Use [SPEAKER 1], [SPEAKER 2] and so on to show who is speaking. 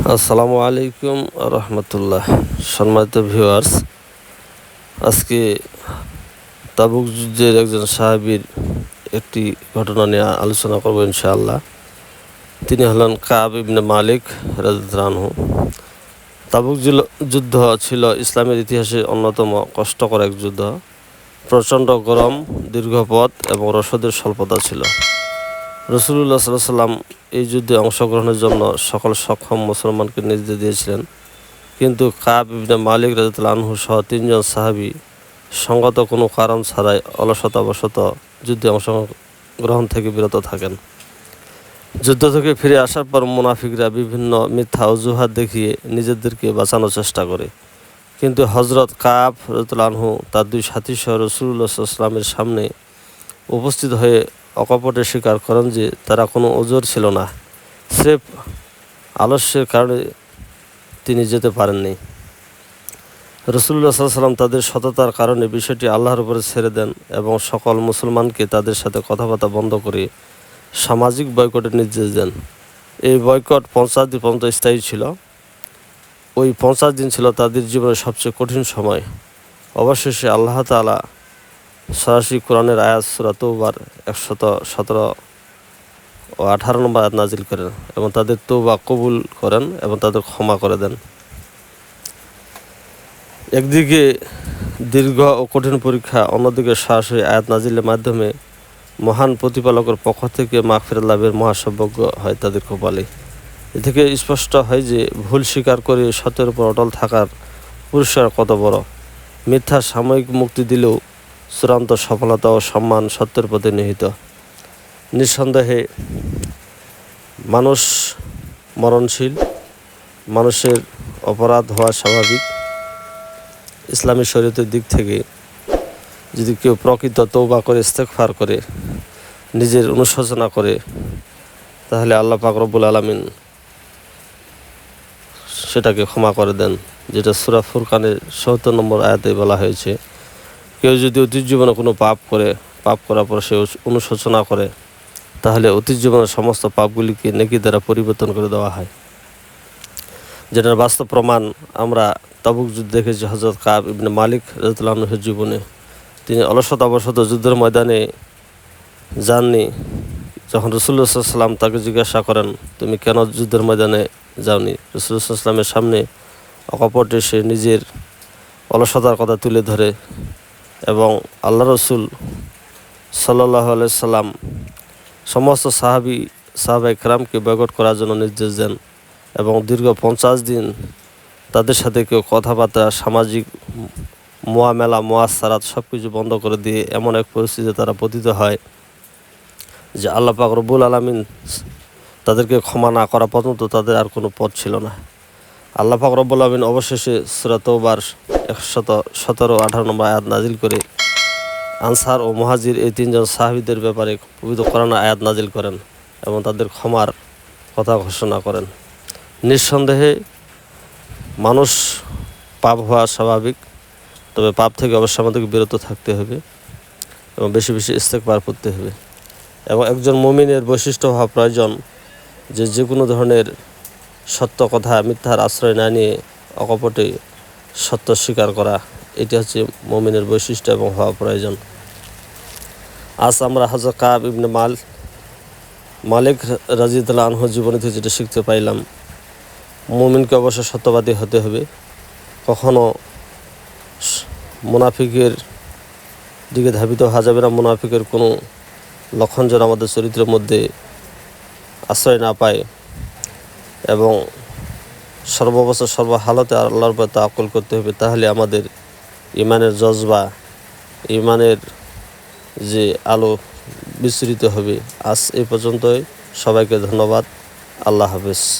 [SPEAKER 1] আসসালামু আলাইকুম রহমতুল্লাহ। সম্মানিত ভিউয়ার্স, আজকে তাবুক যুদ্ধের একজন সাহাবীর একটি ঘটনা নিয়ে আলোচনা করব ইনশাআল্লাহ। তিনি হলেন কাব ইবনে মালিক রাজু তাবুক যুদ্ধ ছিল ইসলামের ইতিহাসে অন্যতম কষ্টকর এক যুদ্ধ। প্রচণ্ড গরম দীর্ঘ পথ এবং রসদের স্বল্পতা ছিল। রসুল্লাহ সাল্লাহ সাল্লাম এই যুদ্ধে অংশগ্রহণের জন্য সকল সক্ষম মুসলমানকে নির্দেশ দিয়েছিলেন। কিন্তু কাব ইবনে মালিক রাজতুল্লাহ আনহু সহ তিনজন সাহাবি সঙ্গত কোনো কারণ ছাড়াই অলসতাবশত যুদ্ধে অংশগ্রহণ থেকে বিরত থাকেন। যুদ্ধ থেকে ফিরে আসার পর মুনাফিকরা বিভিন্ন মিথ্যা অজুহাত দেখিয়ে নিজেদেরকে বাঁচানোর চেষ্টা করে। কিন্তু হজরত কাব রাজতুল্লাহ আনহু তার দুই সাথী সহ রসুল্লাহ সাল্লামের সামনে উপস্থিত হয়ে অকপটে স্বীকার করেন যে তারা কোনো ওজোর ছিল না। স্রেফ আলস্যের কারণে তিনি যেতে পারেননি। রসুল্লাহ সাল্লাম তাদের সততার কারণে বিষয়টি আল্লাহর উপরে ছেড়ে দেন এবং সকল মুসলমানকে তাদের সাথে কথাবার্তা বন্ধ করে সামাজিক বয়কটের নির্দেশ দেন। এই বয়কট পঞ্চাশ দিন পর্যন্ত স্থায়ী ছিল। ওই পঞ্চাশ দিন ছিল তাদের জীবনের সবচেয়ে কঠিন সময়। অবশেষে আল্লাহ তালা সরাসরি কোরআনের আয়াত সুরা তৌবার একশত সতেরো ও আঠারো নম্বর আয়াত নাজিল করেন এবং তাদের তৌবা কবুল করেন এবং তাদের ক্ষমা করে দেন। একদিকে দীর্ঘ ও কঠিন পরীক্ষা, অন্যদিকে সরাসরি আয়াত নাজিলের মাধ্যমে মহান প্রতিপালকের পক্ষ থেকে মাগফিরাত লাভের মহাসৌভাগ্য হয় তাদের কপালে। এ থেকে স্পষ্ট হয় যে ভুল স্বীকার করে সত্যের উপর অটল থাকার পুরস্কার কত বড়। মিথ্যা সাময়িক মুক্তি দিলেও চূড়ান্ত সফলতা ও সম্মান সত্যের পথে নিহিত। নিঃসন্দেহে মানুষ মরণশীল, মানুষের অপরাধ হওয়া স্বাভাবিক। ইসলামী শরীয়তের দিক থেকে যদি কেউ প্রকৃত তৌবা করে ইস্তেকফার করে, নিজের অনুশোচনা করে, তাহলে আল্লাহ পাক রব্বুল আলমিন সেটাকে ক্ষমা করে দেন, যেটা সুরা ফুরকানের সত্তর নম্বর আয়াতে বলা হয়েছে। কেউ যদি অতীত জীবনে কোনো পাপ করে, পাপ করার পর সে অনুশোচনা করে, তাহলে অতীত জীবনের সমস্ত পাপগুলিকে নেকি দ্বারা পরিবর্তন করে দেওয়া হয়। যেটার বাস্তব প্রমাণ আমরা তাবুক যুদ্ধ দেখেছি হজরত কাব ইবনে মালিক রাজুল্লাহের জীবনে। তিনি অলসত অবসত যুদ্ধের ময়দানে যাননি, যখন রসুল্লাহ সাল্লাম তাকে জিজ্ঞাসা করেন, তুমি কেন যুদ্ধের ময়দানে যাওনি? রসুল্লাহ সামনে অকপটে সে নিজের অলসতার কথা তুলে ধরে এবং আল্লাহ রসুল সাল্লাহ সাল্লাম সমস্ত সাহাবি সাহাবা ইকরামকে বয়কট করার জন্য নির্দেশ দেন এবং দীর্ঘ পঞ্চাশ দিন তাদের সাথে কেউ কথাবার্তা, সামাজিক মোয়ামেলা, মোয়াসারাত সব কিছু বন্ধ করে দিয়ে এমন এক পরিস্থিতিতে তারা পতিত হয় যে আল্লাহ পাক রব্বুল আলমিন তাদেরকে ক্ষমা না করা পর্যন্ত তাদের আর কোনো পথ ছিল না। আল্লাহ পাক রব্বুল আলমিন অবশেষে সুরাতবার একশত সতেরো, আঠারো নম্বর আয়াত নাজিল করে আনসার ও মহাজির এই তিনজন সাহাবিদের ব্যাপারে পবিত্র কোরআন আয়াত নাজিল করেন এবং তাদের ক্ষমার কথা ঘোষণা করেন। নিঃসন্দেহে মানুষ পাপ হওয়া স্বাভাবিক, তবে পাপ থেকে অবশ্যই আমাদেরকে বিরত থাকতে হবে এবং বেশি বেশি ইস্তেকবার করতে হবে। এবং একজন মমিনের বৈশিষ্ট্য হওয়া প্রয়োজন যে যে কোনো ধরনের সত্য কথা মিথ্যার আশ্রয় না নিয়ে অকপটে সত্য স্বীকার করা, এটি হচ্ছে মমিনের বৈশিষ্ট্য এবং হওয়া প্রয়োজন। আজ আমরা হজর কাব ইবনে মাল, মালিক রাজিদুল্লাহ আনহ জীবনী থেকে যেটা শিখতে পাইলাম, মুমিনকে অবশ্য সত্যবাদী হতে হবে। কখনো স- মুনাফিকের দিকে ধাবিত হওয়া যাবে না। মুনাফিকের কোনো লক্ষণ যেন আমাদের চরিত্রের মধ্যে আশ্রয় না পায় এবং সর্ববছর সর্বহালতে আল্লাহর উপর তাকল করতে হবে, তাহলে আমাদের ইমানের জজবা ইমানের যে আলো বিস্তৃত হবে। আজ এ পর্যন্তই। সবাইকে ধন্যবাদ। আল্লাহ হাফেজ।